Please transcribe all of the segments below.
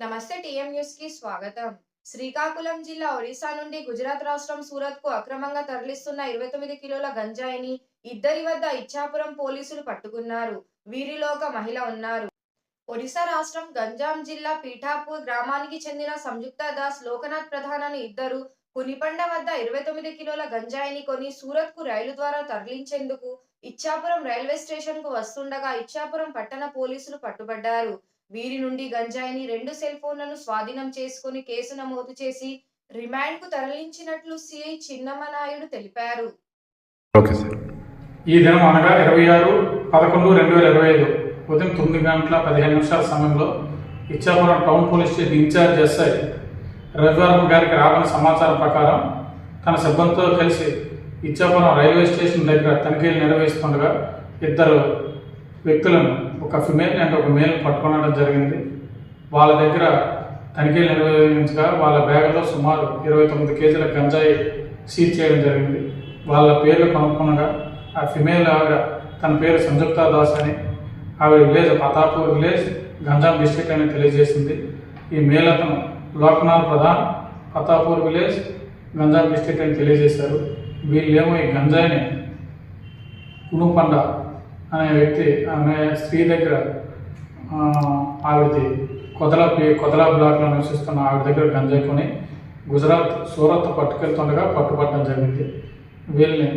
నమస్తే టీఎం న్యూస్కి స్వాగతం. శ్రీకాకుళం జిల్లా ఒరిస్సా నుండి గుజరాత్ రాష్ట్రం సూరత్కు అక్రమంగా తరలిస్తున్న ఇరవై తొమ్మిది కిలోల గంజాయిని ఇద్దరి వద్ద ఇచ్చాపురం పోలీసులు పట్టుకున్నారు. వీరిలో ఒక మహిళ ఉన్నారు. ఒడిశా రాష్ట్రం గంజాం జిల్లా పీఠాపూర్ గ్రామానికి చెందిన సంయుక్త దాస్ లోకనాథ్ ప్రధానని ఇద్దరు కునిపండ వద్ద ఇరవై తొమ్మిది కిలోల గంజాయిని కొని సూరత్కు రైలు ద్వారా తరలించేందుకు ఇచ్చాపురం రైల్వే స్టేషన్కు వస్తుండగా ఇచ్చాపురం పట్టణ పోలీసులు పట్టుబడ్డారు. వీరి నుండి గంజాయిని రెండు సెల్ ఫోన్లను స్వాధీనం చేసుకుని కేసు నమోదు చేసి రిమాండ్కు తరలించినట్లు సిఐ చిన్నమనాయుడు తెలిపారు. Okay sir. ఈ దినం అనగా ఇరవై ఆరు పదకొండు రెండు వేల ఇరవై ఐదు ఉదయం తొమ్మిది గంటల పదిహేను నిమిషాల సమయంలో Ichchapuram town police station in charge SI Ravivarma గారికి రాబడిన సమాచారం ప్రకారం తన సిబ్బందితో కలిసి ఇచ్చాపురం రైల్వే స్టేషన్ దగ్గర తనిఖీలు నిర్వహిస్తుండగా ఇద్దరు వ్యక్తులను ఒక ఫిమేల్ అండ్ ఒక మేల్ పట్టుకోవడం జరిగింది. వాళ్ళ దగ్గర తనిఖీలు నిర్వహించగా వాళ్ళ బ్యాగులో సుమారు ఇరవై తొమ్మిది కేజీల గంజాయి సీజ్ చేయడం జరిగింది. వాళ్ళ పేర్లు కనుక్కునగా ఆ ఫిమేల్ ఆవిడ తన పేరు సంయుక్త దాస్ అని ఆవిడ village Patapur village Ganjam district అని తెలియజేసింది. ఈ మేల్ అతను లోక్నాథ్ ప్రధాన్ పతాపూర్ విలేజ్ గంజాం డిస్ట్రిక్ట్ అని తెలియజేశారు. వీళ్ళేమో ఈ గంజాయిని కునుపండ అనే వ్యక్తి ఆమె స్త్రీ దగ్గర ఆవిడది కొదలా కొదలా బ్లాక్లో నివసిస్తున్న ఆవిడ దగ్గర గంజాయి కొని గుజరాత్ సూరత్ పట్టుకెళ్తుండగా పట్టుబట్టడం జరిగింది. వీళ్ళని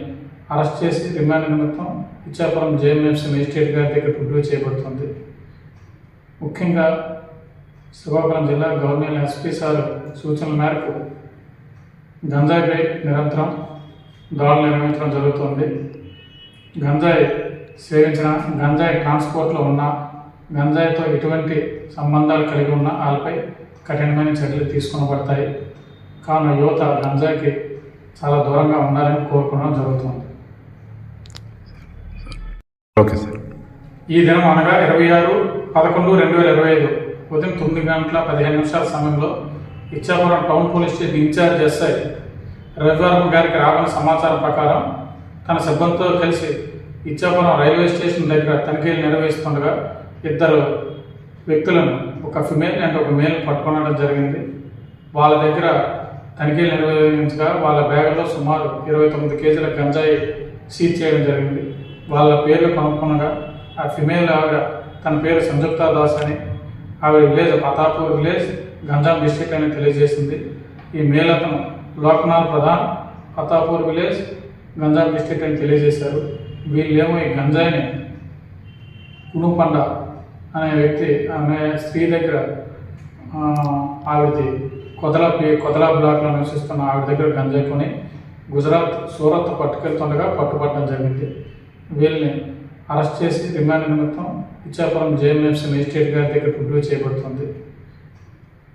అరెస్ట్ చేసి రిమాండ్ నిమిత్తం ఇచ్చాపురం జేఎంఎఫ్సీ మేజిస్ట్రేట్ గారి దగ్గర ప్రొడ్యూస్ చేయబడుతుంది. ముఖ్యంగా శ్రీకాకుళం జిల్లా గవర్నమెంట్ ఎస్పీ సార్ సూచనల మేరకు గంజాయిపై నిరంతరం దాడులు నిర్వహించడం జరుగుతుంది. గంజాయి సేవించిన గంజాయి ట్రాన్స్పోర్ట్లో ఉన్న గంజాయితో ఎటువంటి సంబంధాలు కలిగి ఉన్న వాళ్ళపై కఠినమైన చర్యలు తీసుకునబడతాయి. కావున యువత గంజాయికి చాలా దూరంగా ఉండాలని కోరుకోవడం జరుగుతుంది. Okay sir. ఈ దినం అనగా ఇరవై ఆరు పదకొండు రెండు వేల ఇరవై ఐదు ఉదయం తొమ్మిది గంటల పదిహేను నిమిషాల సమయంలో Ichchapuram town police station in charge SI Ravivarma గారికి రాబడిన సమాచారం ప్రకారం తన సిబ్బందితో కలిసి ఇచ్చాపురం రైల్వే స్టేషన్ దగ్గర తనిఖీలు నిర్వహిస్తుండగా ఇద్దరు వ్యక్తులను ఒక ఫిమేల్ అండ్ ఒక మేల్ పట్టుకునడం జరిగింది. వాళ్ళ దగ్గర తనిఖీలు నిర్వహించగా వాళ్ళ బ్యాగులో సుమారు ఇరవై తొమ్మిది కేజీల గంజాయి సీజ్ చేయడం జరిగింది. వాళ్ళ పేర్లు కనుక్కునగా ఆ ఫిమేల్ ఆవిడ తన పేరు సంయుక్త దాస్ అని ఆవిడ village Patapur village Ganjam district అని తెలియజేసింది. ఈ మేల్ అతను లోక్నాథ్ ప్రధాన్ పతాపూర్ విలేజ్ గంజాం డిస్ట్రిక్ట్ అని తెలియజేశారు. వీళ్ళేమో ఈ గంజాయిని కునుపండ అనే వ్యక్తి ఆమె స్త్రీ దగ్గర ఆవిడది కొదల కొదల బ్లాక్లో నివసిస్తున్న ఆవిడ దగ్గర గంజాయి కొని గుజరాత్ సూరత్ పట్టుకెళ్తుండగా పట్టుపట్టడం జరిగింది. వీళ్ళని అరెస్ట్ చేసి రిమాండ్ నిమిత్తం ఇచ్చాపురం జేఎంఎఫ్సీ మేజిస్ట్రేట్ గారి దగ్గర ప్రొడ్యూస్ చేయబడుతుంది.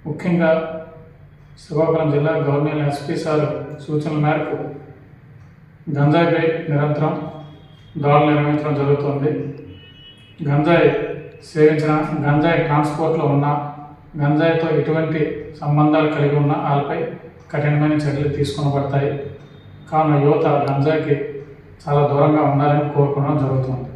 ముఖ్యంగా శ్రీకాకుళం జిల్లా గవర్నమెంట్ ఎస్పీ సార్ సూచనల మేరకు గంజాయిపై నిరంతరం దాడులు నిర్వహించడం జరుగుతుంది. గంజాయి సేవించిన గంజాయి ట్రాన్స్పోర్ట్లో ఉన్న గంజాయితో ఎటువంటి సంబంధాలు కలిగి ఉన్న వాళ్ళపై కఠినమైన చర్యలు తీసుకునబడతాయి. కావున యువత గంజాయికి చాలా దూరంగా ఉండాలని కోరుకోవడం జరుగుతుంది.